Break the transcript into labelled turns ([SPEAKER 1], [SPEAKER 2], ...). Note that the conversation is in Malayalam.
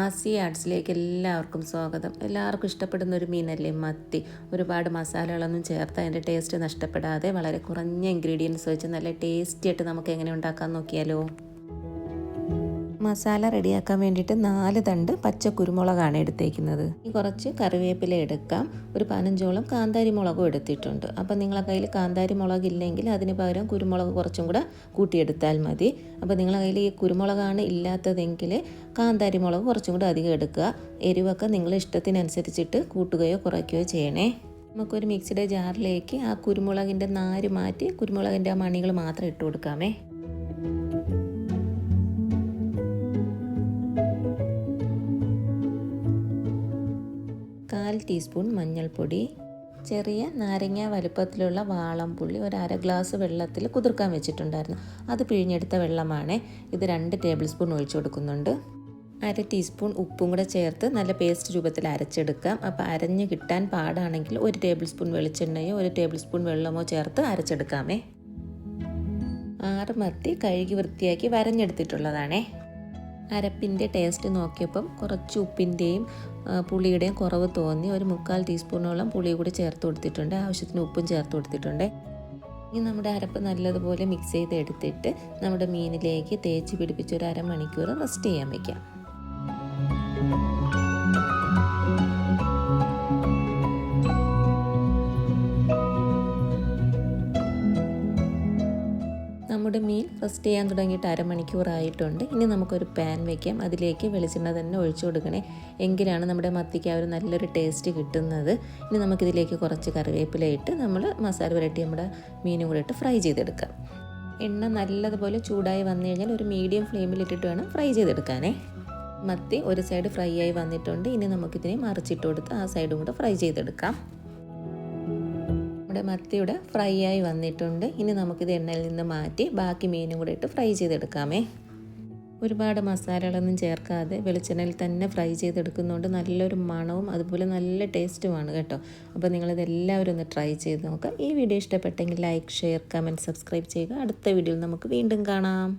[SPEAKER 1] ആസി ആർട്സിലേക്ക് എല്ലാവർക്കും സ്വാഗതം. എല്ലാവർക്കും ഇഷ്ടപ്പെടുന്ന ഒരു മീനല്ലേ മത്തി? ഒരുപാട് മസാലകളൊന്നും ചേർത്ത് അതിന്റെ ടേസ്റ്റ് നഷ്ടപ്പെടാതെ വളരെ കുറഞ്ഞ ഇൻഗ്രീഡിയൻസ് വെച്ച് നല്ല ടേസ്റ്റി ആയിട്ട് നമുക്ക് എങ്ങനെ ഉണ്ടാക്കാൻ നോക്കിയാലോ? മസാല റെഡിയാക്കാൻ വേണ്ടിയിട്ട് നാല് തണ്ട് പച്ച കുരുമുളകാണ് എടുത്തേക്കുന്നത്. കുറച്ച് കറിവേപ്പില എടുക്കാം. ഒരു പതിനഞ്ചോളം കാന്താരി മുളകും എടുത്തിട്ടുണ്ട്. അപ്പോൾ നിങ്ങളെ കയ്യിൽ കാന്താരി മുളക് ഇല്ലെങ്കിൽ അതിന് പകരം കുരുമുളക് കുറച്ചും കൂടെ കൂട്ടിയെടുത്താൽ മതി. അപ്പോൾ നിങ്ങളെ കയ്യിൽ ഈ കുരുമുളകാണ് ഇല്ലാത്തതെങ്കിൽ കാന്താരി മുളക് കുറച്ചും കൂടെ അധികം എടുക്കുക. എരിവൊക്കെ നിങ്ങളുടെ ഇഷ്ടത്തിനനുസരിച്ചിട്ട് കൂട്ടുകയോ കുറയ്ക്കുകയോ ചെയ്യണേ. നമുക്കൊരു മിക്സിയുടെ ജാറിലേക്ക് ആ കുരുമുളകിന്റെ നാര് മാറ്റി കുരുമുളകിന്റെ ആ മണികൾ മാത്രം ഇട്ട് കൊടുക്കാമേ. കാൽ ടീസ്പൂൺ മഞ്ഞൾപ്പൊടി ചെറിയ നാരങ്ങ വലുപ്പത്തിലുള്ള വാളംപുള്ളി ഒരു അര ഗ്ലാസ് വെള്ളത്തിൽ കുതിർക്കാൻ വെച്ചിട്ടുണ്ടായിരുന്നു. അത് പിഴിഞ്ഞെടുത്ത വെള്ളമാണ്. ഇത് രണ്ട് ടേബിൾ സ്പൂൺ ഒഴിച്ചു കൊടുക്കുന്നുണ്ട്. അര ടീസ്പൂൺ ഉപ്പും കൂടെ ചേർത്ത് നല്ല പേസ്റ്റ് രൂപത്തിൽ അരച്ചെടുക്കാം. അപ്പോൾ അരഞ്ഞ് കിട്ടാൻ പാടാണെങ്കിൽ ഒരു ടേബിൾ സ്പൂൺ വെളിച്ചെണ്ണയോ ഒരു ടേബിൾ സ്പൂൺ വെള്ളമോ ചേർത്ത് അരച്ചെടുക്കാമേ. ആറ് മത്തി കഴുകി വൃത്തിയാക്കി വരഞ്ഞെടുത്തിട്ടുള്ളതാണേ. അരപ്പിന്റെ ടേസ്റ്റ് നോക്കിയപ്പം കുറച്ച് ഉപ്പിന്റെയും പുളിയുടെയും കുറവ് തോന്നി. ഒരു മുക്കാൽ ടീസ്പൂണോളം പുളി കൂടി ചേർത്ത് കൊടുത്തിട്ടുണ്ട്. ആവശ്യത്തിന് ഉപ്പും ചേർത്ത് കൊടുത്തിട്ടുണ്ട്. ഇനി നമ്മുടെ അരപ്പ് നല്ലതുപോലെ മിക്സ് ചെയ്ത് എടുത്തിട്ട് നമ്മുടെ മീനിലേക്ക് തേച്ച് പിടിപ്പിച്ച് ഒരു അരമണിക്കൂർ റെസ്റ്റ് ചെയ്യാൻ വയ്ക്കാം നമ്മുടെ മീൻ റെസ്റ്റ് ചെയ്യാൻ തുടങ്ങിയിട്ട് അരമണിക്കൂറായിട്ടുണ്ട്. ഇനി നമുക്കൊരു പാൻ വയ്ക്കാം അതിലേക്ക് വെളിച്ചെണ്ണ തന്നെ ഒഴിച്ചു കൊടുക്കണേ. എങ്കിലാണ് നമ്മുടെ മത്തിക്ക് ആ ഒരു നല്ലൊരു ടേസ്റ്റ് കിട്ടുന്നത്. ഇനി നമുക്കിതിലേക്ക് കുറച്ച് കറിവേപ്പില ഇട്ട് നമ്മൾ മസാല പുരട്ടി നമ്മുടെ മീനും കൂടെ ഇട്ട് ഫ്രൈ ചെയ്തെടുക്കാം. എണ്ണ നല്ലതുപോലെ ചൂടായി വന്നു കഴിഞ്ഞാൽ ഒരു മീഡിയം ഫ്ലെയിമിലിട്ടിട്ട് വേണം ഫ്രൈ ചെയ്തെടുക്കാനേ. മത്തി ഒരു സൈഡ് ഫ്രൈ ആയി വന്നിട്ടുണ്ട്. ഇനി നമുക്കിതിനെ മറിച്ചിട്ട് കൊടുത്ത് ആ സൈഡും കൂടെ ഫ്രൈ ചെയ്തെടുക്കാം. നമ്മുടെ മത്തിയുടെ ഫ്രൈ ആയി വന്നിട്ടുണ്ട്. ഇനി നമുക്കിത് എണ്ണയിൽ നിന്ന് മാറ്റി ബാക്കി മീനും കൂടെ ഇട്ട് ഫ്രൈ ചെയ്തെടുക്കാമേ. ഒരുപാട് മസാലകളൊന്നും ചേർക്കാതെ വെളിച്ചെണ്ണയിൽ തന്നെ ഫ്രൈ ചെയ്തെടുക്കുന്നതുകൊണ്ട് നല്ലൊരു മണവും അതുപോലെ നല്ല ടേസ്റ്റുമാണ് കേട്ടോ. അപ്പോൾ നിങ്ങളിത് എല്ലാവരും ഒന്ന് ട്രൈ ചെയ്ത് നോക്കാം ഈ വീഡിയോ ഇഷ്ടപ്പെട്ടെങ്കിൽ ലൈക്ക് ഷെയർ കമന്റ് സബ്സ്ക്രൈബ് ചെയ്യുക. അടുത്ത വീഡിയോയിൽ നമുക്ക് വീണ്ടും കാണാം.